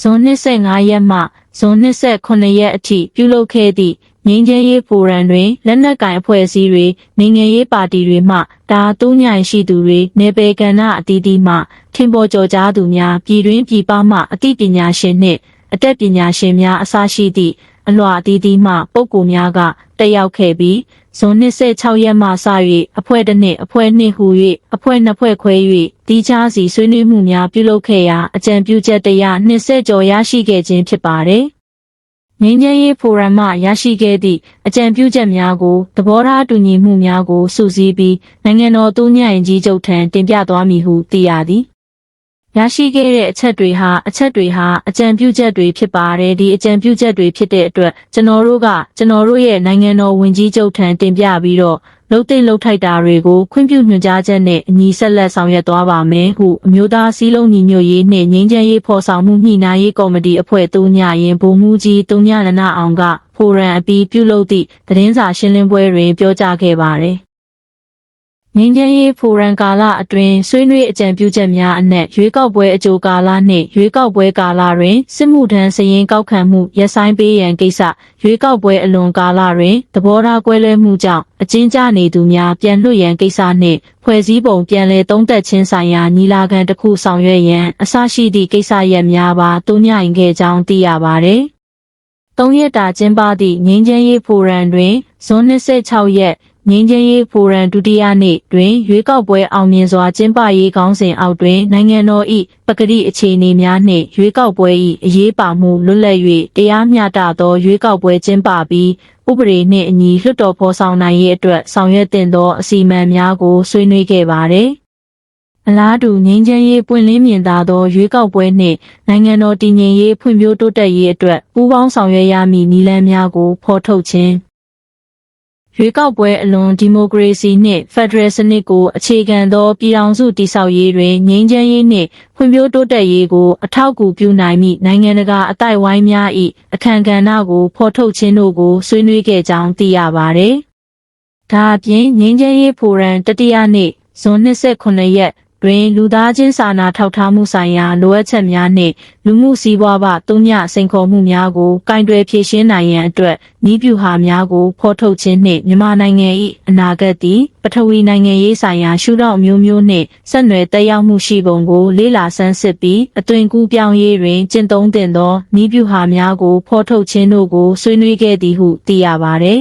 ဇွန်25ရက်မှဇွန်29ရက်အထိပြုလုပ်ခဲ့သည့်ငင်းချဲရေးဖိုရမ်တွင်လက်နက်ကင်အဖွဲ့အစည်းတွေနိုင်ငံရေးပါတီတွေမှဒါတူးညိုင်ရှိသူတွေနေပယ်ကဏ္ဍအသီးသီးမှထင်ပေါ်ကျော်ကြားသူများပြည်တွင်းပြည်ပမှအသိပညာရှင်နှင့်အတတ်ပညာရှင်များအစရှိသည့်အလွှာအသီးသီးမှပုဂ္ဂိုလ်များကတက်ရောက်ခဲ့ပြီး ဇွန်26ရက်မှစ၍အဖွဲ့တစ်နှစ်အဖွဲ့နှစ်ဟူ၍အဖွဲ့နှစ်ဖွဲ့ခွဲ၍တီးခြားစီဆွေးနွေးမှုများပြုလုပ်ခဲ့ရာအကြံပြုချက်တရား20ကျော်ရရှိခဲ့ခြင်းဖြစ်ပါတယ်။ငင်းချမ်းရေးဖိုရမ်မှရရှိခဲ့သည့်အကြံပြုချက်များကိုသဘောထားတူညီမှုများကိုစုစည်းပြီးနိုင်ငံတော်သူညံ့ကြီးချုပ်ထံတင်ပြသွားမည်ဟုသိရသည်။ ရရှိခဲ့တဲ့အချက်တွေဟာအချက်တွေဟာအကြံပြုချက်တွေဖြစ်ပါတယ်ဒီအကြံပြုချက်တွေဖြစ်တဲ့အတွက်ကျွန်တော်တို့ကကျွန်တော်တို့ရဲ့နိုင်ငံတော်ဝင်ကြီးချုပ်ထံတင်ပြပြီးတော့လှုပ်သိမ့်လှုပ်ထိုက်တာတွေကိုခွင့်ပြုညွှန်ကြားချက်နဲ့အညီဆက်လက်ဆောင်ရွက်သွားပါမယ်ဟုအမျိုးသားစည်းလုံးညီညွတ်ရေးနှင့်ငြိမ်းချမ်းရေးဖော်ဆောင်မှုညှိနှိုင်းရေးကော်မတီအဖွဲ့တူညရင်ဗိုလ်မှူးကြီးတူညနနအောင်ကဖိုရန်အပီးပြုလုပ်သည့်သတင်းစာရှင်းလင်းပွဲတွင်ပြောကြားခဲ့ပါတယ် ငင်းချမ်းရေးဖိုရန်ကာလအတွင်းဆွေးနွေးအကြံပြုချက်များအနက်ရွေးကောက်ပွဲအကြိုကာလနှင့်ရွေးကောက်ပွဲကာလတွင်စစ်မှုထမ်းစည်ရင်ကောက်ခံမှုရပ်ဆိုင်းပေးရန်ကိစ္စရွေးကောက်ပွဲအလွန်ကာလတွင်သဘောထားကွဲလွဲမှုကြောင့်အကျဉ်းချနေသူများပြန်လွှတ်ရန်ကိစ္စနှင့်ဖွဲ့စည်းပုံပြန်လည်သုံးသပ်ခြင်းဆိုင်ရာညီလာခံတစ်ခုဆောင်ရွက်ရန်အစရှိသည့်ကိစ္စရပ်များပါတိုးမြှင့်ခဲ့ကြောင်းသိရပါသည်။သုံးရက်တာကျင်းပသည့်ငင်းချမ်းရေးဖိုရမ်တွင်ဇွန်26ရက် ငင်းချင်းရေးဖိုရန်ဒုတိယနေ့တွင်ရွေးကောက်ပွဲအောင်မြင်စွာကျင်းပရေးခေါင်းစဉ်အောက်တွင်နိုင်ငံတော်၏ပကတိအခြေအနေများနှင့်ရွေးကောက်ပွဲ၏အရေးပါမှုလွတ်လပ်၍တရားမျှတသောရွေးကောက်ပွဲကျင်းပပြီးဥပဒေနှင့်အညီလွှတ်တော်ဖော်ဆောင်နိုင်ရေးအတွက်ဆောင်ရွက်တင်သောအစီအမံများကိုဆွေးနွေးခဲ့ပါသည်အလားတူငင်းချမ်းရေးပွင့်လင်းမြင်သာသောရွေးကောက်ပွဲနှင့်နိုင်ငံတော်တည်ငြိမ်ရေးဖွံ့ဖြိုးတိုးတက်ရေးအတွက်ပူးပေါင်းဆောင်ရွက်ရမည့်နည်းလမ်းများကိုဖော်ထုတ်ခြင်း ရွေးကောက်ပွဲအလွန်ဒီမိုကရေစီနှင့်ဖက်ဒရယ်စနစ်ကိုအခြေခံသောပြည်ထောင်စုတည်ဆောက်ရေးတွင်ငြိမ်းချမ်းရေးနှင့်ဖွံ့ဖြိုးတိုးတက်ရေးကိုအထောက်အကူပြုနိုင်မည့်နိုင်ငံတကာအတိုက်ဝိုင်းများ၏အခမ်းကဏ္ဍကိုဖော်ထုတ်ခြင်းတို့ကိုဆွေးနွေးခဲ့ကြောင်းသိရပါသည်။ဒါအပြင်ငြိမ်းချမ်းရေးဖိုရမ်တတိယနေ့ဇွန်29ရက် တွင် လူသားချင်းစာနာထောက်ထားမှုဆိုင်ရာလိုအပ်ချက်များနှင့် လူမှုစည်းဝါးပတုံ့ညစိန်ခေါ်မှုများကိုကင်တွယ်ဖြေရှင်းနိုင်ရန်အတွက်ဤပြူဟာများကိုဖော်ထုတ်ခြင်းနှင့်မြန်မာနိုင်ငံ၏အနာဂတ်သည်ပထဝီနိုင်ငံရေးဆိုင်ရာရှုထောင့်မျိုးမျိုးနှင့်ဆက်နွယ်တက်ရောက်မှုရှိပုံကို လေးလာဆန်းစစ်ပြီးအသွင်ကူးပြောင်းရေးတွင်ကျင့်သုံးသင့်သောဤပြူဟာများကိုဖော်ထုတ်ခြင်းတို့ကိုဆွေးနွေးခဲ့သည်ဟုသိရပါသည်